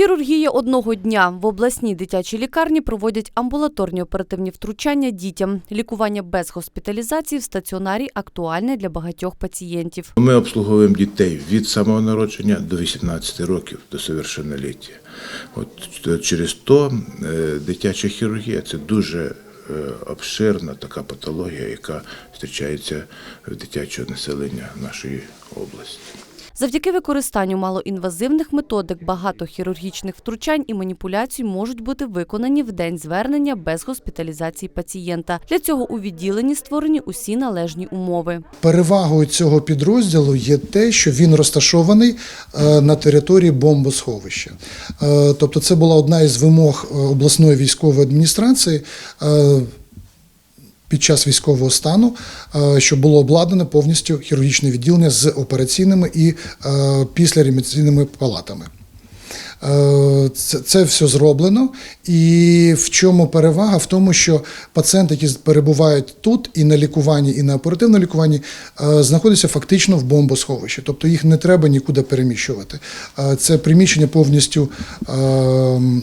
Хірургія одного дня в обласній дитячій лікарні проводять амбулаторні оперативні втручання дітям. Лікування без госпіталізації в стаціонарі актуальне для багатьох пацієнтів. Ми обслуговуємо дітей від самого народження до 18 років до совершенноліття. От через то е, дитяча хірургія це дуже е, обширна така патологія, яка зустрічається в дитячого населення нашої області. Завдяки використанню малоінвазивних методик багато хірургічних втручань і маніпуляцій можуть бути виконані в день звернення без госпіталізації пацієнта. Для цього у відділенні створені усі належні умови. Перевагою цього підрозділу є те, що він розташований е, на території бомбосховища. Е, Тобто, це була одна із вимог е, обласної військової адміністрації. Під час військового стану, е, щоб було обладнане повністю хірургічне відділення з операційними і е, палатами. Е, Це, це все зроблено. І в чому перевага? В тому, що пацієнти, які перебувають тут і на лікуванні, і на оперативному лікуванні, знаходяться фактично в бомбосховищі. Тобто їх не треба нікуди переміщувати. Це приміщення повністю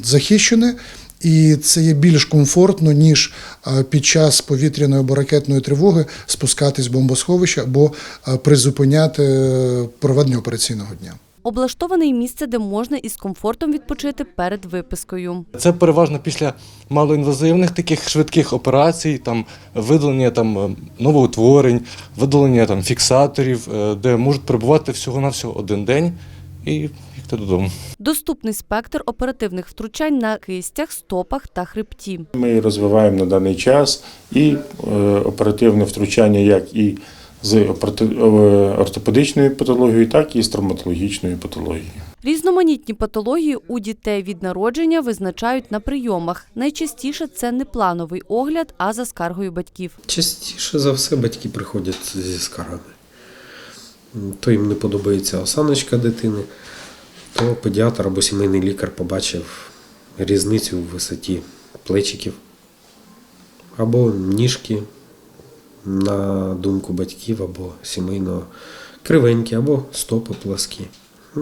захищене. І це є більш комфортно, ніж е, під час повітряної або ракетної тривоги спускатись в бомбосховище або е, призупиняти е, проведення операційного дня. Облаштоване й місце, де можна із комфортом відпочити перед випискою. Це переважно після малоінвазивних таких швидких операцій, там видалення там новоутворень, видалення там фіксаторів, де можуть перебувати всього-навсього один день і їхати додому. Доступний спектр оперативних втручань на кистях, стопах та хребті. Ми розвиваємо на даний час і е, оперативне втручання як і з е, ортопедичною патологією, так і з травматологічною патологією. Різноманітні патології у дітей від народження визначають на прийомах. Найчастіше це не плановий огляд, а за скаргою батьків. Частіше за все батьки приходять зі скаргами. То їм не подобається осаночка дитини, то педіатр або сімейний лікар побачив різницю в висоті плечиків або ніжки, на думку батьків або сімейного кривенькі, або стопи пласкі.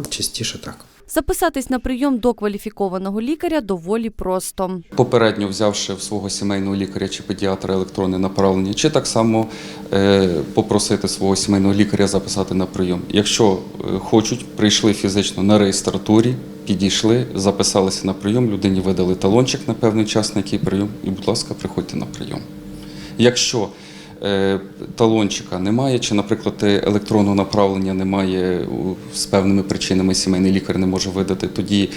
Частіше так. Записатись на прийом до кваліфікованого лікаря доволі просто. попередньо взявши в свого сімейного лікаря чи педіатра електронне направлення, чи так само е, попросити свого сімейного лікаря записати на прийом. Якщо е, хочуть, прийшли фізично на реєстратурі, підійшли, записалися на прийом, людині видали талончик на певний час, на який прийом, і, будь ласка, приходьте на прийом. Якщо талончика немає, чи, наприклад, електронного направлення немає з певними причинами, сімейний лікар не може видати, тоді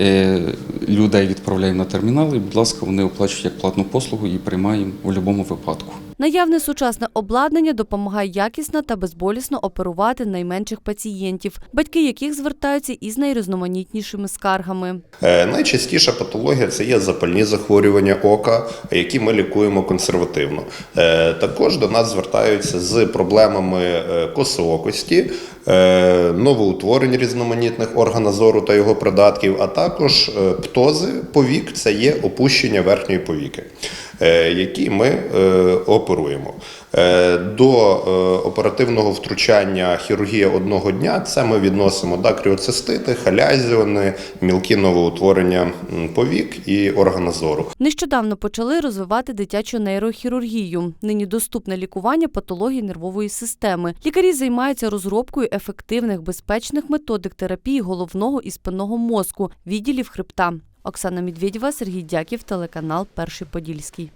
е, людей відправляємо на термінал, і, будь ласка, вони оплачують як платну послугу і приймаємо у будь-якому випадку. Наявне сучасне обладнання допомагає якісно та безболісно оперувати найменших пацієнтів, батьки яких звертаються із найрізноманітнішими скаргами. Е, Найчастіша патологія це є запальні захворювання ока, які ми лікуємо консервативно. Е, Також до нас звертаються з проблемами е, косоокості, новоутворень різноманітних органа зору та його придатків, а також птози повік це є опущення верхньої повіки, які ми е, оперуємо. Е, До е, оперативного втручання хірургія одного дня це ми відносимо да, кріоцистити, халязіони, мілкі новоутворення повік і органа зору. Нещодавно почали розвивати дитячу нейрохірургію. Нині доступне лікування патологій нервової системи. Лікарі займаються розробкою ефективних безпечних методик терапії головного і спинного мозку, відділів хребта. Оксана Медведєва, Сергій Дяків, телеканал Перший Подільський.